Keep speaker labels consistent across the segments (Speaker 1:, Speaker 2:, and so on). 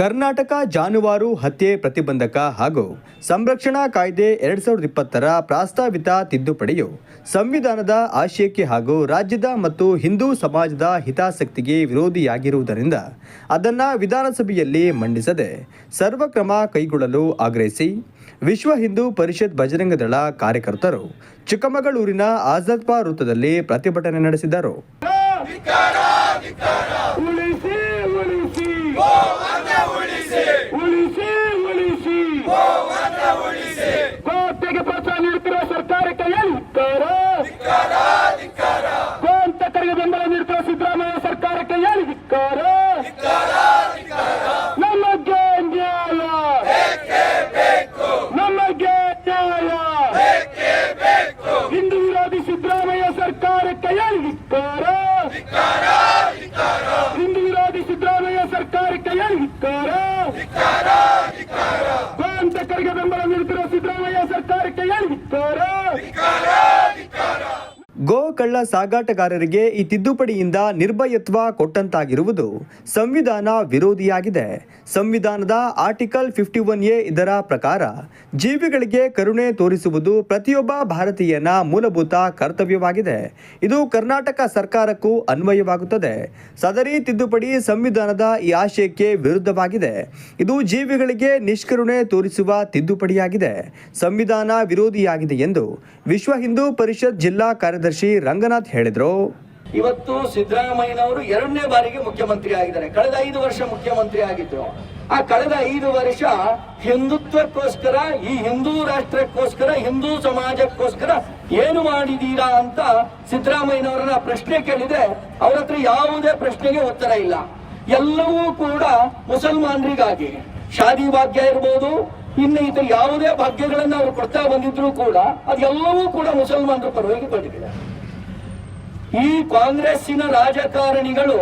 Speaker 1: ಕರ್ನಾಟಕ ಜಾನುವಾರು ಹತ್ಯೆ ಪ್ರತಿಬಂಧಕ ಹಾಗೂ ಸಂರಕ್ಷಣಾ ಕಾಯ್ದೆ ಎರಡ್ ಸಾವಿರದ ಇಪ್ಪತ್ತರ ಪ್ರಾಸ್ತಾವಿತ ತಿದ್ದುಪಡಿಯು ಸಂವಿಧಾನದ ಆಶಯಕ್ಕೆ ಹಾಗೂ ರಾಜ್ಯದ ಮತ್ತು ಹಿಂದೂ ಸಮಾಜದ ಹಿತಾಸಕ್ತಿಗೆ ವಿರೋಧಿಯಾಗಿರುವುದರಿಂದ ಅದನ್ನು ವಿಧಾನಸಭೆಯಲ್ಲಿ ಮಂಡಿಸದೆ ಸರ್ವಕ್ರಮ ಕೈಗೊಳ್ಳಲು ಆಗ್ರಹಿಸಿ ವಿಶ್ವ ಹಿಂದೂ ಪರಿಷತ್ ಬಜರಂಗದಳ ಕಾರ್ಯಕರ್ತರು ಚಿಕ್ಕಮಗಳೂರಿನ ಆಜಾದ್ಪಾ ವೃತ್ತದಲ್ಲಿ ಪ್ರತಿಭಟನೆ ನಡೆಸಿದರು
Speaker 2: ಉಳಿಸಿ ಉಳಿಸಿ ಉಳಿಸಿ ಉಳಿಸಿ ಕೋಟೆಗೆ ಪ್ರೋತ್ಸಾಹ ನೀಡುತ್ತಿರುವ ಸರ್ಕಾರಕ್ಕೆ ಹೇಳಿದ್ದಾರೆ ಗೋಂತಕರಿಗೆ ಬೆಂಬಲ ನೀಡುತ್ತಿರುವ ಸಿದ್ದರಾಮಯ್ಯ ಸರ್ಕಾರಕ್ಕೆ ಹೇಳಿದ್ದಾರೆ ನಮಗೆ ನ್ಯಾಯ ನಮಗೆ ನ್ಯಾಯ ಹಿಂದೂ ವಿರೋಧಿ ಸಿದ್ದರಾಮಯ್ಯ ಹೇಳಿದ್ದಾರೆ ಹಿಂದೂ ವಿರೋಧಿ ಸಿದ್ದರಾಮಯ್ಯ ಸರ್ಕಾರಕ್ಕೆ ಹೇಳಿದ್ದಾರೆ ಗೋಂತಕರಿಗೆ ಬೆಂಬಲ ನೀಡುತ್ತಿರುವ ಸಿದ್ದರಾಮಯ್ಯ ಸರ್ಕಾರಕ್ಕೆ ಹೇಳಿದ್ದಾರೆ
Speaker 1: ಗೋ ಕಳ್ಳ ಸಾಗಾಟಗಾರರಿಗೆ ಈ ತಿದ್ದುಪಡಿಯಿಂದ ನಿರ್ಭಯತ್ವ ಕೊಟ್ಟಂತಾಗಿರುವುದು ಸಂವಿಧಾನ ವಿರೋಧಿಯಾಗಿದೆ. ಸಂವಿಧಾನದ ಆರ್ಟಿಕಲ್ ಫಿಫ್ಟಿ ಒನ್ ಎ ಇದರ ಪ್ರಕಾರ ಜೀವಿಗಳಿಗೆ ಕರುಣೆ ತೋರಿಸುವುದು ಪ್ರತಿಯೊಬ್ಬ ಭಾರತೀಯನ ಮೂಲಭೂತ ಕರ್ತವ್ಯವಾಗಿದೆ. ಇದು ಕರ್ನಾಟಕ ಸರ್ಕಾರಕ್ಕೂ ಅನ್ವಯವಾಗುತ್ತದೆ. ಸದರಿ ತಿದ್ದುಪಡಿ ಸಂವಿಧಾನದ ಈ ಆಶಯಕ್ಕೆ ವಿರುದ್ಧವಾಗಿದೆ. ಇದು ಜೀವಿಗಳಿಗೆ ನಿಷ್ಕರುಣೆ ತೋರಿಸುವ ತಿದ್ದುಪಡಿಯಾಗಿದೆ. ಸಂವಿಧಾನ ವಿರೋಧಿಯಾಗಿದೆ ಎಂದು ವಿಶ್ವ ಹಿಂದೂ ಪರಿಷತ್ ಜಿಲ್ಲಾ ಕಾರ್ಯದರ್ಶಿ ರಂಗನಾಥ್ ಹೇಳಿದರು.
Speaker 3: ಇವತ್ತು ಸಿದ್ದರಾಮಯ್ಯನವರು ಎರಡನೇ ಬಾರಿಗೆ ಮುಖ್ಯಮಂತ್ರಿ ಆಗಿದ್ದಾರೆ. ಕಳೆದ ಐದು ವರ್ಷ ಮುಖ್ಯಮಂತ್ರಿ ಆಗಿದ್ರು. ಆ ಕಳೆದ ಐದು ವರ್ಷ ಹಿಂದುತ್ವಕ್ಕೋಸ್ಕರ, ಈ ಹಿಂದೂ ರಾಷ್ಟ್ರಕ್ಕೋಸ್ಕರ, ಹಿಂದೂ ಸಮಾಜಕ್ಕೋಸ್ಕರ ಏನು ಮಾಡಿದೀರಾ ಅಂತ ಸಿದ್ದರಾಮಯ್ಯನವರನ್ನ ಪ್ರಶ್ನೆ ಕೇಳಿದ್ರೆ ಅವ್ರ ಹತ್ರ ಯಾವುದೇ ಪ್ರಶ್ನೆಗೆ ಉತ್ತರ ಇಲ್ಲ. ಎಲ್ಲವೂ ಕೂಡ ಮುಸಲ್ಮಾನರಿಗಾಗಿ. ಶಾದಿ ಭಾಗ್ಯ ಇರ್ಬೋದು, ಇನ್ನು ಯಾವುದೇ ಭಾಗ್ಯಗಳನ್ನ ಅವರು ಕೊಡ್ತಾ ಬಂದಿದ್ರು ಕೂಡ, ಅದೆಲ್ಲವೂ ಕೂಡ ಮುಸಲ್ಮಾನರ ಪರವಾಗಿ ಬಂದಿದೆ. ಈ ಕಾಂಗ್ರೆಸ್ಸಿನ ರಾಜಕಾರಣಿಗಳು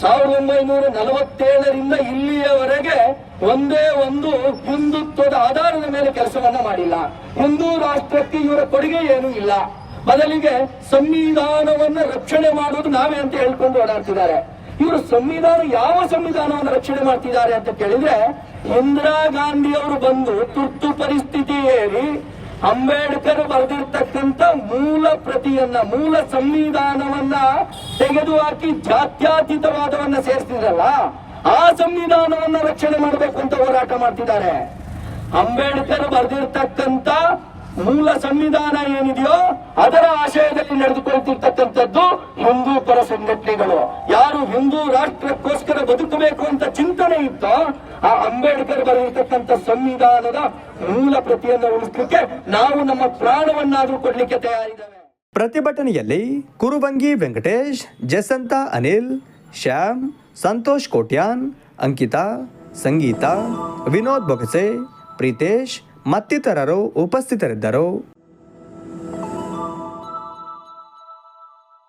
Speaker 3: ಸಾವಿರದ ಒಂಬೈನೂರ ನಲವತ್ತೇಳರಿಂದ ಇಲ್ಲಿಯವರೆಗೆ ಒಂದೇ ಒಂದು ಹಿಂದುತ್ವದ ಆಧಾರದ ಮೇಲೆ ಕೆಲಸವನ್ನ ಮಾಡಿಲ್ಲ. ಹಿಂದೂ ರಾಷ್ಟ್ರಕ್ಕೆ ಇವರ ಕೊಡುಗೆ ಏನೂ ಇಲ್ಲ. ಬದಲಿಗೆ ಸಂವಿಧಾನವನ್ನ ರಕ್ಷಣೆ ಮಾಡೋದು ನಾವೇ ಅಂತ ಹೇಳ್ಕೊಂಡು ಓಡಾಡ್ತಿದ್ದಾರೆ. ಇವರು ಸಂವಿಧಾನ ಯಾವ ಸಂವಿಧಾನವನ್ನು ರಕ್ಷಣೆ ಮಾಡ್ತಿದ್ದಾರೆ ಅಂತ ಕೇಳಿದ್ರೆ ಇಂದಿರಾ ಗಾಂಧಿ ಅವರು ಬಂದು ತುರ್ತು ಪರಿಸ್ಥಿತಿ ಏರಿ ಅಂಬೇಡ್ಕರ್ ಬರೆದಿರ್ತಕ್ಕಂಥ ಮೂಲ ಪ್ರತಿಯನ್ನ, ಮೂಲ ಸಂವಿಧಾನವನ್ನ ತೆಗೆದು ಹಾಕಿ ಜಾತ್ಯತೀತವಾದವನ್ನ ಸೇರಿಸಿದ್ರಲ್ಲ ಆ ಸಂವಿಧಾನವನ್ನ ರಕ್ಷಣೆ ಮಾಡಬೇಕು ಅಂತ ಹೋರಾಟ ಮಾಡ್ತಿದ್ದಾರೆ. ಅಂಬೇಡ್ಕರ್ ಬರೆದಿರ್ತಕ್ಕಂಥ ಮೂಲ ಸಂವಿಧಾನ ಏನಿದೆಯೋ ಅದರ ಆಶಯದಲ್ಲಿ ನಡೆದುಕೊಳ್ತಿರ್ತಕ್ಕಂಥದ್ದು ಬದುಕಬೇಕು ಅಂತ ಚಿಂತನೆ ಇತ್ತ ಆ ಅಂಬೇಡ್ಕರ್ ಬರೆದಿರ್ತಕ್ಕಂಥ ಸಂವಿಧಾನದ ಮೂಲ ಪ್ರತಿಯನ್ನು ಉಳಿಸಲಿಕ್ಕೆ ನಾವು ನಮ್ಮ ಪ್ರಾಣವನ್ನಾದ್ರೂ ಕೊಡ್ಲಿಕ್ಕೆ ತಯಾರಿದ್ದೇವೆ.
Speaker 1: ಪ್ರತಿಭಟನೆಯಲ್ಲಿ ಕುರುಬಂಗಿ ವೆಂಕಟೇಶ್, ಜಸಂತ ಅನಿಲ್, ಶ್ಯಾಮ್, ಸಂತೋಷ್ ಕೋಟ್ಯಾನ್, ಅಂಕಿತಾ, ಸಂಗೀತಾ, ವಿನೋದ್ ಬೊಗಸೆ, ಪ್ರೀತೇಶ್ ಮತ್ತಿತರರು ಉಪಸ್ಥಿತರಿದ್ದರು.